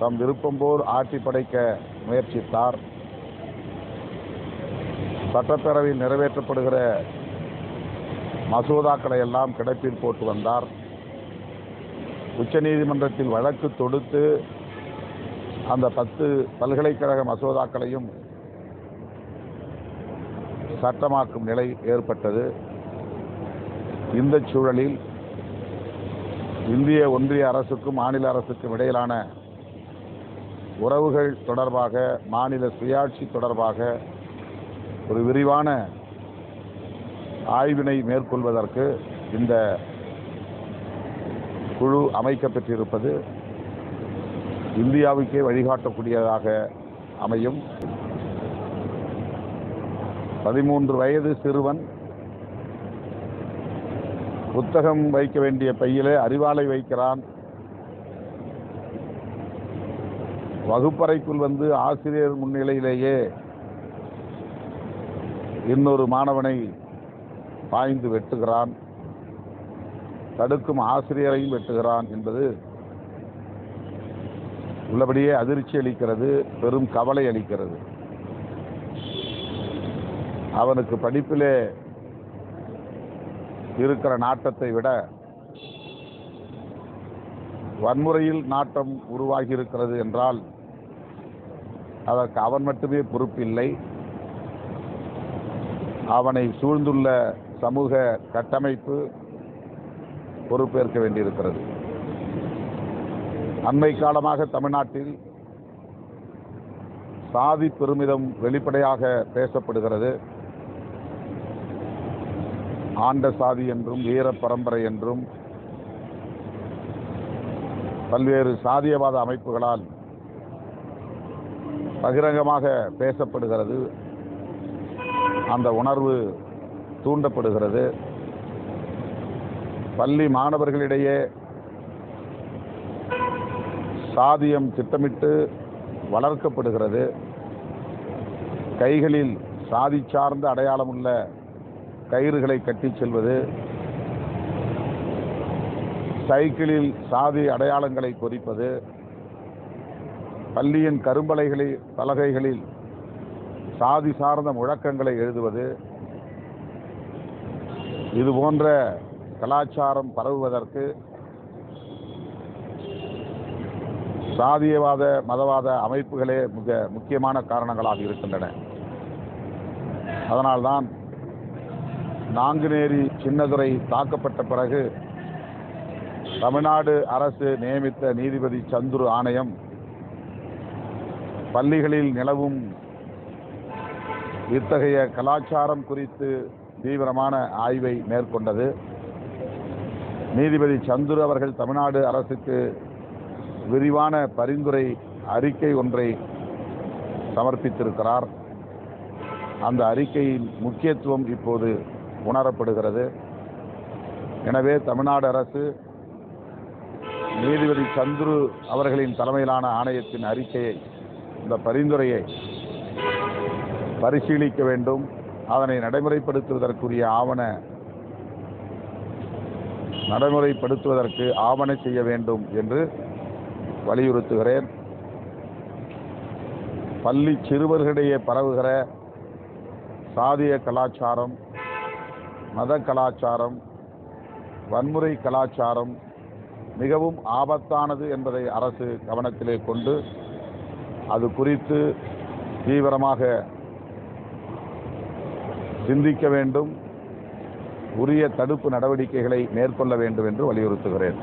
தம் விருப்பம் போல் ஆட்சி படைக்க முயற்சித்தார். சட்டப்பேரவையில் நிறைவேற்றப்படுகிற மசோதாக்களை எல்லாம் கிடப்பில் போட்டு வந்தார். உச்சநீதிமன்றத்தில் வழக்கு தொடுத்து அந்த பத்து பல்கலைக்கழக மசோதாக்களையும் சட்டமாக்கும் நிலை ஏற்பட்டது. இந்த சூழலில் இந்திய ஒன்றிய அரசுக்கும் மாநில அரசுக்கும் இடையிலான உறவுகள் தொடர்பாக மாநில சுயாட்சி தொடர்பாக ஒரு விரிவான ஆய்வினை மேற்கொள்வதற்கு இந்த குழு அமைக்கப்பட்டிருப்பது இந்தியாவுக்கே வழிகாட்டக்கூடியதாக அமையும். பதிமூன்று வயது சிறுவன் புத்தகம் வைக்க வேண்டிய பையிலே அறிவாலை வைக்கிறான். வகுப்பறைக்குள் வந்து ஆசிரியர் முன்னிலையிலேயே இன்னொரு மாணவனை பாய்ந்து வெட்டுகிறான். தடுக்கும் ஆசிரியரையும் வெட்டுகிறான் என்பது உள்ளபடியே அதிர்ச்சி அளிக்கிறது பெரும் கவலை அளிக்கிறது. அவனுக்கு படிப்பிலே இருக்கிற நாட்டத்தை விட வன்முறையில் நாட்டம் உருவாகியிருக்கிறது என்றால் அதற்கு அவன் மட்டுமே பொறுப்பில்லை. அவனை சூழ்ந்துள்ள சமூக கட்டமைப்பு பொறுப்பேற்க வேண்டியிருக்கிறது. அண்மை காலமாக தமிழ்நாட்டில் சாதி பெருமிதம் வெளிப்படையாக பேசப்படுகிறது. ஆண்ட சாதி என்றும் வீர பரம்பரை என்றும் பல்வேறு சாதியவாத அமைப்புகளால் பகிரங்கமாக பேசப்படுகிறது. அந்த உணர்வு தூண்டப்படுகிறது. பள்ளி மாணவர்களிடையே சாதியம் திட்டமிட்டு வளர்க்கப்படுகிறது. கைகளில் சாதி சார்ந்த அடையாளமுள்ள கயிறுகளை கட்டிச் செல்வது சைக்கிளில் சாதி அடையாளங்களை குறிப்பது பள்ளியின் கரும்பலைகளில் பலகைகளில் சாதி சார்ந்த முழக்கங்களை எழுதுவது இது போன்ற கலாச்சாரம் பரவுவதற்கு சாதியவாத மதவாத அமைப்புகளே மிக முக்கியமான காரணங்களாக இருக்கின்றன. அதனால்தான் நாங்குநேரி சின்னதுரை தாக்கப்பட்ட பிறகு தமிழ்நாடு அரசு நியமித்த நீதிபதி சந்துரு ஆணையம் பள்ளிகளில் நிலவும் இத்தகைய கலாச்சாரம் குறித்து தீவிரமான ஆய்வை மேற்கொண்டது. நீதிபதி சந்துரு அவர்கள் தமிழ்நாடு அரசுக்கு விரிவான பரிந்துரை அறிக்கை ஒன்றை சமர்ப்பித்திருக்கிறார். அந்த அறிக்கையின் முக்கியத்துவம் இப்போது உணரப்படுகிறது. எனவே தமிழ்நாடு அரசு நீதிபதி சந்துரு அவர்களின் தலைமையிலான ஆணையத்தின் அறிக்கையை இந்த பரிந்துரையை பரிசீலிக்க வேண்டும். அதனை நடைமுறைப்படுத்துவதற்குரிய ஆவண நடைமுறைப்படுத்துவதற்கு ஆவண செய்ய வேண்டும் என்று வலியுறுத்துகிறேன். பள்ளி சிறுவர்களிடையே பரவுகிற சாதிய கலாச்சாரம் மத கலாச்சாரம் வன்முறை கலாச்சாரம் மிகவும் ஆபத்தானது என்பதை அரசு கவனத்திலே கொண்டு அது குறித்து தீவிரமாக சிந்திக்க வேண்டும். உரிய தடுப்பு நடவடிக்கைகளை மேற்கொள்ள வேண்டும் என்று வலியுறுத்துகிறேன்.